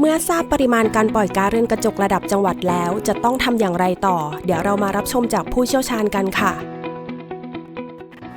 เมื่อทราบปริมาณการปล่อยก๊าซเรือนกระจกระดับจังหวัดแล้ว จะต้องทำอย่างไรต่อ เดี๋ยวเรามารับชมจากผู้เชี่ยวชาญกันค่ะ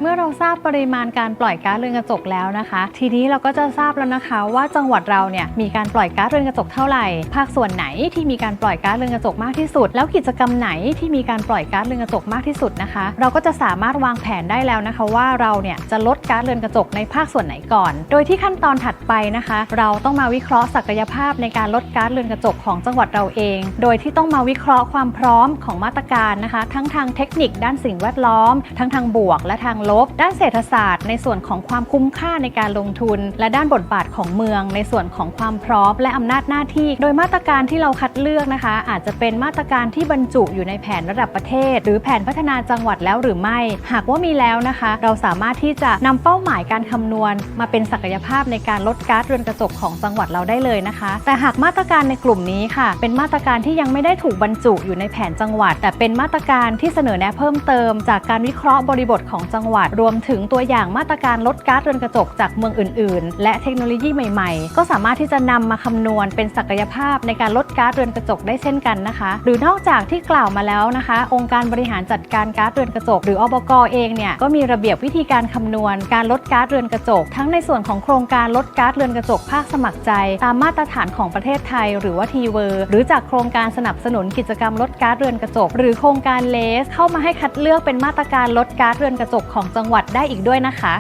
เมื่อเราทราบปริมาณการปล่อยก๊าซเรือนกระจกแล้วนะคะ ทีนี้เราก็จะทราบแล้วนะคะว่าจังหวัดเราเนี่ยมีการปล่อยก๊าซเรือนกระจกเท่าไหร่ ภาคส่วนไหนที่มีการปล่อยก๊าซเรือนกระจกมากที่สุด แล้วกิจกรรมไหนที่มีการปล่อยก๊าซเรือนกระจกมากที่สุดนะคะ เราก็จะสามารถวางแผนได้แล้วนะคะ ว่าเราเนี่ยจะลดก๊าซเรือนกระจกในภาคส่วนไหนก่อน โดยที่ขั้นตอนถัดไปนะคะ เราต้องมาวิเคราะห์ศักยภาพในการลดก๊าซเรือนกระจกของจังหวัดเราเอง โดยที่ต้องมาวิเคราะห์ความพร้อมของมาตรการนะคะ ทั้งทางเทคนิคด้านสิ่งแวดล้อม ทั้งทางบวกและทางลบ ด้านเศรษฐศาสตร์ ในส่วนของความคุ้มค่าในการลงทุน และด้านบทบาทของเมือง ในส่วนของความพร้อมและอำนาจหน้าที่ โดยมาตรการที่เราคัดเลือกนะคะ อาจจะเป็นมาตรการที่บรรจุอยู่ในแผนระดับประเทศ หรือแผนพัฒนาจังหวัดแล้วหรือไม่ หากว่ามีแล้วนะคะ เราสามารถที่จะนำเป้าหมายการคำนวณ มาเป็นศักยภาพในการลดก๊าซเรือนกระจกของจังหวัดเราได้เลยนะคะ แต่หากมาตรการในกลุ่มนี้ค่ะ เป็นมาตรการที่ยังไม่ได้ถูกบรรจุอยู่ในแผนจังหวัด แต่เป็นมาตรการที่เสนอแนะเพิ่มเติม จากการวิเคราะห์บริบทของจังหวัดรวมถึงตัวอย่างมาตรการลดก๊าซเรือนกระจกจากเมืองอื่น ๆ และเทคโนโลยีใหม่ ๆ ก็สามารถที่จะนำมาคำนวณเป็นศักยภาพในการลดก๊าซเรือนกระจกได้เช่นกันนะคะ หรือนอกจากที่กล่าวมาแล้วนะคะ องค์การบริหารจัดการก๊าซเรือนกระจก หรืออบกเองเนี่ยก็มีระเบียบวิธีการคำนวณ การลดก๊าซเรือนกระจก ทั้งในส่วนของโครงการลดก๊าซเรือนกระจกภาคสมัครใจ ตามมาตรฐานของประเทศไทย หรือว่าทีเวอร์หรือจากโครงการสนับสนุนกิจกรรมลดก๊าซเรือนกระจก หรือโครงการเลสเข้ามาให้คัดเลือกเป็นมาตรการลดก๊าซเรือนกระจกของจังหวัดได้อีกด้วยนะคะ